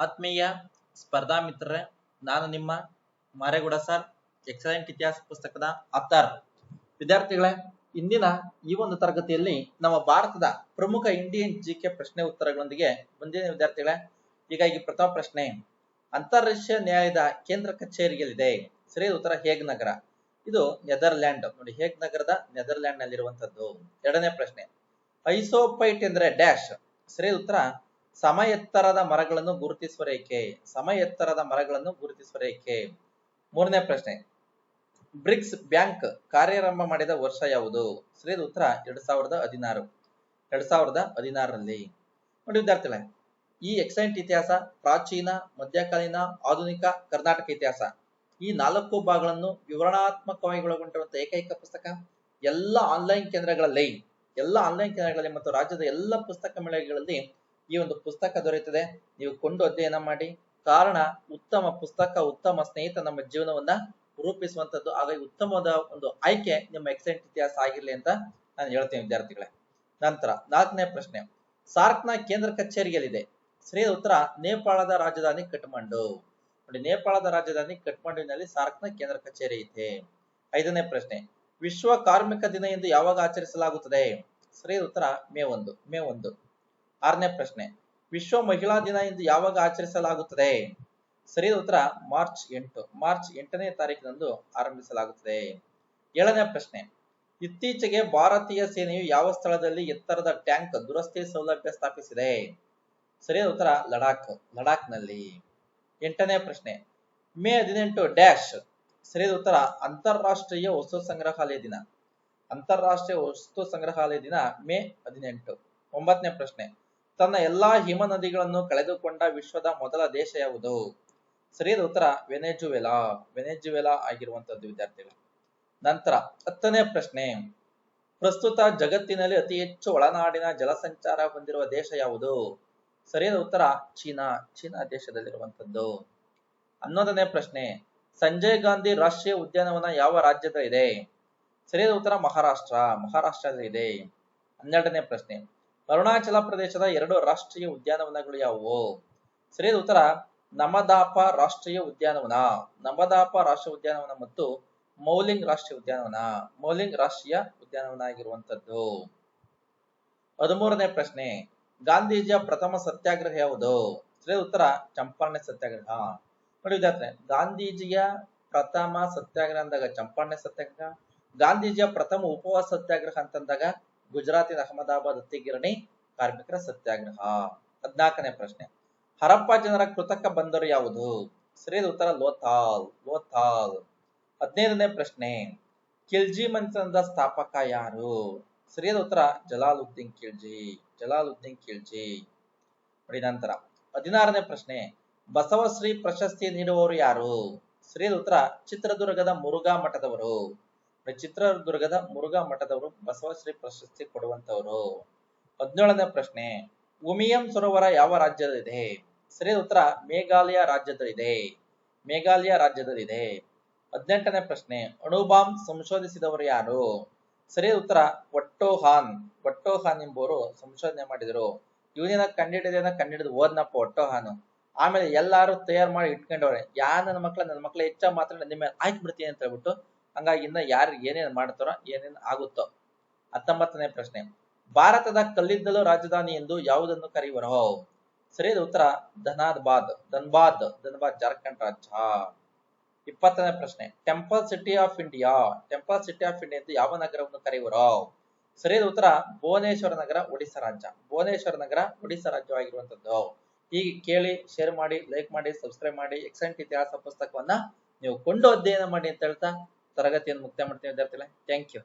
ಆತ್ಮೀಯ ಸ್ಪರ್ಧಾ ಮಿತ್ರರೇ, ನಾನು ನಿಮ್ಮ ಮಾರೇಗೌಡ ಸರ್, ಎಕ್ಸಲೆಂಟ್ ಇತಿಹಾಸ ಪುಸ್ತಕದ ಆಧಾರ್ ವಿದ್ಯಾರ್ಥಿಗಳೇ, ಇಂದಿನ ಈ ಒಂದು ತರಗತಿಯಲ್ಲಿ ನಮ್ಮ ಭಾರತದ ಪ್ರಮುಖ ಇಂಡಿಯನ್ ಜಿಕೆ ಪ್ರಶ್ನೆ ಉತ್ತರಗಳೊಂದಿಗೆ ಬಂದಿದೆ ವಿದ್ಯಾರ್ಥಿಗಳೇ, ಹೀಗಾಗಿ ಪ್ರಥಮ ಪ್ರಶ್ನೆ, ಅಂತಾರಾಷ್ಟ್ರೀಯ ನ್ಯಾಯದ ಕೇಂದ್ರ ಕಚೇರಿಯಲ್ಲಿದೆ. ಸರಿಯಾದ ಉತ್ತರ ಹೇಗ್ ನಗರ? ಇದು ನೆದರ್ಲ್ಯಾಂಡ್. ನೋಡಿ, ಹೇಗ್ ನಗರದ ನೆದರ್ಲ್ಯಾಂಡ್ ನಲ್ಲಿರುವಂತದ್ದು ಎರಡನೇ ಪ್ರಶ್ನೆ, ಐಸೋಪೈಟ್ ಎಂದ್ರೆ ಡ್ಯಾಶ್. ಸರಿಯಾದ ಉತ್ತರ ಸಮ ಎತ್ತರದ ಮರಗಳನ್ನು ಗುರುತಿಸುವ ರೇಖೆ. ಸಮ ಎತ್ತರದ ಮರಗಳನ್ನು ಗುರುತಿಸುವ ರೇಖೆ. ಮೂರನೇ ಪ್ರಶ್ನೆ. ಬ್ರಿಕ್ಸ್ ಬ್ಯಾಂಕ್ ಕಾರ್ಯಾರಂಭ ಮಾಡಿದ ವರ್ಷ ಯಾವುದು? ಸರಿಯಾದ ಉತ್ತರ ಎರಡ್ ಸಾವಿರದ ಹದಿನಾರು. ಎರಡ್ ಸಾವಿರದ ಹದಿನಾರರಲ್ಲಿ. ನೋಡಿ ವಿದ್ಯಾರ್ಥಿಗಳೇ, ಈ ಎಕ್ಸಲೆಂಟ್ ಇತಿಹಾಸ, ಪ್ರಾಚೀನ, ಮಧ್ಯಕಾಲೀನ, ಆಧುನಿಕ, ಕರ್ನಾಟಕ ಇತಿಹಾಸ, ಈ ನಾಲ್ಕು ಭಾಗಗಳನ್ನು ವಿವರಣಾತ್ಮಕವಾಗಿ ಒಳಗೊಂಡಿರುವಂತಹ ಏಕೈಕ ಪುಸ್ತಕ, ಎಲ್ಲ ಆನ್ಲೈನ್ ಕೇಂದ್ರಗಳಲ್ಲಿ, ಎಲ್ಲ ಆನ್ಲೈನ್ ಕೇಂದ್ರಗಳಲ್ಲಿ ಮತ್ತು ರಾಜ್ಯದ ಎಲ್ಲ ಪುಸ್ತಕ ಮೇಳಗಳಲ್ಲಿ ಈ ಒಂದು ಪುಸ್ತಕ ದೊರೆಯುತ್ತದೆ. ನೀವು ಕೊಂಡು ಅಧ್ಯಯನ ಮಾಡಿ. ಕಾರಣ, ಉತ್ತಮ ಪುಸ್ತಕ, ಉತ್ತಮ ಸ್ನೇಹಿತ ನಮ್ಮ ಜೀವನವನ್ನ ರೂಪಿಸುವಂತದ್ದು. ಹಾಗಾಗಿ ಉತ್ತಮವಾದ ಒಂದು ಆಯ್ಕೆ ನಿಮ್ಮ ಎಕ್ಸೆಂಟ್ ಇತಿಹಾಸ ಆಗಿರ್ಲಿ ಅಂತ ನಾನು ಹೇಳ್ತೇನೆ ವಿದ್ಯಾರ್ಥಿಗಳೇ. ನಂತರ ನಾಲ್ಕನೇ ಪ್ರಶ್ನೆ. ಸಾರ್ಕ್ನ ಕೇಂದ್ರ ಕಚೇರಿಯಲ್ಲಿದೆ. ಸರಿಯಾದ ಉತ್ತರ, ನೇಪಾಳದ ರಾಜಧಾನಿ ಕಠ್ಮಂಡು. ನೋಡಿ, ನೇಪಾಳದ ರಾಜಧಾನಿ ಕಠ್ಮಂಡುವಿನಲ್ಲಿ ಸಾರ್ಕ್ನ ಕೇಂದ್ರ ಕಚೇರಿ ಇದೆ. ಐದನೇ ಪ್ರಶ್ನೆ. ವಿಶ್ವ ಕಾರ್ಮಿಕ ದಿನ ಎಂದು ಯಾವಾಗ ಆಚರಿಸಲಾಗುತ್ತದೆ? ಸರಿಯಾದ ಉತ್ತರ, ಮೇ ಒಂದು ಮೇ ಒಂದು. ಆರನೇ ಪ್ರಶ್ನೆ, ವಿಶ್ವ ಮಹಿಳಾ ದಿನ ಎಂದು ಯಾವಾಗ ಆಚರಿಸಲಾಗುತ್ತದೆ? ಸರಿಯಾದ ಉತ್ತರ, ಮಾರ್ಚ್ ಎಂಟು, ಮಾರ್ಚ್ ಎಂಟನೇ ತಾರೀಕಿನಂದು ಆರಂಭಿಸಲಾಗುತ್ತದೆ. ಏಳನೇ ಪ್ರಶ್ನೆ, ಇತ್ತೀಚೆಗೆ ಭಾರತೀಯ ಸೇನೆಯು ಯಾವ ಸ್ಥಳದಲ್ಲಿ ಎತ್ತರದ ಟ್ಯಾಂಕ್ ದುರಸ್ತಿ ಸೌಲಭ್ಯ ಸ್ಥಾಪಿಸಿದೆ? ಸರಿಯಾದ ಉತ್ತರ, ಲಡಾಖ್, ಲಡಾಖ್ನಲ್ಲಿ. ಎಂಟನೇ ಪ್ರಶ್ನೆ, ಮೇ ಹದಿನೆಂಟು ಡ್ಯಾಶ್, ಸರಿಯಾದ ಉತ್ತರ, ಅಂತಾರಾಷ್ಟ್ರೀಯ ವಸ್ತು ಸಂಗ್ರಹಾಲಯ ದಿನ. ಅಂತಾರಾಷ್ಟ್ರೀಯ ವಸ್ತು ಸಂಗ್ರಹಾಲಯ ದಿನ ಮೇ ಹದಿನೆಂಟು. ಒಂಬತ್ತನೇ ಪ್ರಶ್ನೆ ತನ್ನ ಎಲ್ಲಾ ಹಿಮ ನದಿಗಳನ್ನು ಕಳೆದುಕೊಂಡ ವಿಶ್ವದ ಮೊದಲ ದೇಶ ಯಾವುದು? ಸರಿಯಾದ ಉತ್ತರ, ವೆನೆಜುವೆಲಾ. ವೆನೆಜುವೆಲಾ ಆಗಿರುವಂತದ್ದು ವಿದ್ಯಾರ್ಥಿಗಳು. ನಂತರ ಹತ್ತನೇ ಪ್ರಶ್ನೆ. ಪ್ರಸ್ತುತ ಜಗತ್ತಿನಲ್ಲಿ ಅತಿ ಹೆಚ್ಚು ಒಳನಾಡಿನ ಜಲಸಂಚಾರ ಹೊಂದಿರುವ ದೇಶ ಯಾವುದು? ಸರಿಯಾದ ಉತ್ತರ, ಚೀನಾ. ಚೀನಾ ದೇಶದಲ್ಲಿರುವಂತದ್ದು ಹನ್ನೊಂದನೇ ಪ್ರಶ್ನೆ. ಸಂಜಯ್ ಗಾಂಧಿ ರಾಷ್ಟ್ರೀಯ ಉದ್ಯಾನವನ ಯಾವ ರಾಜ್ಯದ ಇದೆ ಸರಿಯಾದ ಉತ್ತರ, ಮಹಾರಾಷ್ಟ್ರ. ಮಹಾರಾಷ್ಟ್ರದ ಇದೆ ಹನ್ನೆರಡನೇ ಪ್ರಶ್ನೆ. ಅರುಣಾಚಲ ಪ್ರದೇಶದ ಎರಡು ರಾಷ್ಟ್ರೀಯ ಉದ್ಯಾನವನಗಳು ಯಾವುವು? ಸರಿಯಾದ ಉತ್ತರ, ನಮದಾಪ ರಾಷ್ಟ್ರೀಯ ಉದ್ಯಾನವನ. ನಮದಾಪ ರಾಷ್ಟ್ರೀಯ ಉದ್ಯಾನವನ ಮತ್ತು ಮೌಲಿಂಗ್ ರಾಷ್ಟ್ರೀಯ ಉದ್ಯಾನವನ. ಮೌಲಿಂಗ್ ರಾಷ್ಟ್ರೀಯ ಉದ್ಯಾನವನ ಆಗಿರುವಂತದ್ದು. ಹದಿಮೂರನೇ ಪ್ರಶ್ನೆ, ಗಾಂಧೀಜಿಯ ಪ್ರಥಮ ಸತ್ಯಾಗ್ರಹ ಯಾವುದು? ಸರಿಯಾದ ಉತ್ತರ, ಚಂಪಾರಣೆ ಸತ್ಯಾಗ್ರಹ. ನೋಡಿ ವಿದ್ಯಾರ್ಥಿ ಗಾಂಧೀಜಿಯ ಪ್ರಥಮ ಸತ್ಯಾಗ್ರಹ ಅಂದಾಗ ಚಂಪಾರಣೆ ಸತ್ಯಾಗ್ರಹ, ಗಾಂಧೀಜಿಯ ಪ್ರಥಮ ಉಪವಾಸ ಸತ್ಯಾಗ್ರಹ ಅಂತಂದಾಗ ಗುಜರಾತಿನ ಅಹಮದಾಬಾದ್ ಹತ್ತಿಗಿರಣಿ ಕಾರ್ಮಿಕರ ಸತ್ಯಾಗ್ರಹ. ಹದಿನಾಲ್ಕನೇ ಪ್ರಶ್ನೆ. ಹರಪ್ಪ ಜನರ ಕೃತಕ ಬಂದರು ಯಾವುದು? ಸರಿಯಾದ ಉತ್ತರ ಲೋಥಾಲ್ ಲೋಥಾಲ್ ಹದಿನೈದನೇ ಪ್ರಶ್ನೆ. ಖಿಲ್ಜಿ ಮಂಚನದ ಸ್ಥಾಪಕ ಯಾರು? ಸರಿಯಾದ ಉತ್ತರ ಜಲಾಲುದ್ದೀನ್ ಖಿಲ್ಜಿ ಜಲಾಲುದ್ದೀನ್ ಖಿಲ್ಜಿ. ನೋಡಿ ನಂತರ. ಹದಿನಾರನೇ ಪ್ರಶ್ನೆ. ಬಸವಶ್ರೀ ಪ್ರಶಸ್ತಿ ನೀಡುವವರು ಯಾರು? ಸರಿಯಾದ ಉತ್ತರ ಚಿತ್ರದುರ್ಗದ ಮುರುಘಾ ಮಠದವರು. ಚಿತ್ರದುರ್ಗದ ಮುರುಘಾ ಮಠದವರು ಬಸವಶ್ರೀ ಪ್ರಶಸ್ತಿ ಕೊಡುವಂತವರು. ಹದಿನೇಳನೇ ಪ್ರಶ್ನೆ, ಉಮಿಯಂ ಸರೋವರ ಯಾವ ರಾಜ್ಯದಲ್ಲಿದೆ? ಸರಿಯಾದ ಉತ್ತರ, ಮೇಘಾಲಯ ರಾಜ್ಯದಲ್ಲಿದೆ. ಮೇಘಾಲಯ ರಾಜ್ಯದಲ್ಲಿದೆ. ಹದಿನೆಂಟನೇ ಪ್ರಶ್ನೆ ಅಣುಬಾಂಬ್ ಸಂಶೋಧಿಸಿದವರು ಯಾರು? ಸರಿಯಾದ ಉತ್ತರ, ಒಟ್ಟೋಹಾನ್. ಒಟ್ಟೋಹಾನ್ ಎಂಬುವರು ಸಂಶೋಧನೆ ಮಾಡಿದರು. ಇವನಿನ ಕಂಡಿಡಿದ ಕಂಡಿಡಿದು ಓದ್ನಪ್ಪ ಒಟ್ಟೋಹಾನು. ಆಮೇಲೆ ಎಲ್ಲಾರು ತಯಾರು ಮಾಡಿ ಇಟ್ಕೊಂಡವ್ರೆ. ಯಾ ನನ್ನ ಮಕ್ಳ? ನನ್ನ ಮಕ್ಳ ಹೆಚ್ಚ ಮಾತ್ರ ನಿಮ್ಮ ಆಯ್ಕೆ ಬಿಡ್ತೀನಿ ಅಂತ ಹೇಳ್ಬಿಟ್ಟು ಹಂಗಾಗಿ ಇನ್ನ ಯಾರು ಏನೇನ್ ಮಾಡ್ತಾರೋ ಏನೇನ್ ಆಗುತ್ತೋ. ಹತ್ತೊಂಬತ್ತನೇ ಪ್ರಶ್ನೆ. ಭಾರತದ ಕಲ್ಲಿದ್ದಲು ರಾಜಧಾನಿ ಎಂದು ಯಾವುದನ್ನು ಕರೆಯುವರು? ಸರಿಯಾದ ಉತ್ತರ. ಧನಾದ್ಬಾದ್. ಧನ್ಬಾದ್. ಧನ್ಬಾದ್ ಜಾರ್ಖಂಡ್ ರಾಜ್ಯ. ಇಪ್ಪತ್ತನೇ ಪ್ರಶ್ನೆ. Temple city of India. Temple city of India ಎಂದು ಯಾವ ನಗರವನ್ನು ಕರೆಯುವರು? ಸರಿಯಾದ ಉತ್ತರ. ಭುವನೇಶ್ವರ ನಗರ ಒಡಿಶಾ ರಾಜ್ಯ. ಭುವನೇಶ್ವರ ನಗರ ಒಡಿಶಾ ರಾಜ್ಯವಾಗಿರುವಂತದ್ದು. ಹೀಗೆ ಕೇಳಿ, ಶೇರ್ ಮಾಡಿ, ಲೈಕ್ ಮಾಡಿ, ಸಬ್ಸ್ಕ್ರೈಬ್ ಮಾಡಿ ಎಕ್ಸೆಂಟ್ ಇತಿಹಾಸ ಪುಸ್ತಕವನ್ನ ನೀವು ಕೊಂಡು ಅಧ್ಯಯನ ಮಾಡಿ ಅಂತ ಹೇಳ್ತಾ ತರಗತಿಯನ್ನು ಮುಕ್ತಾಯ ಮಾಡ್ತೀನಿ ವಿದ್ಯಾರ್ಥಿಗಳೇ. Thank you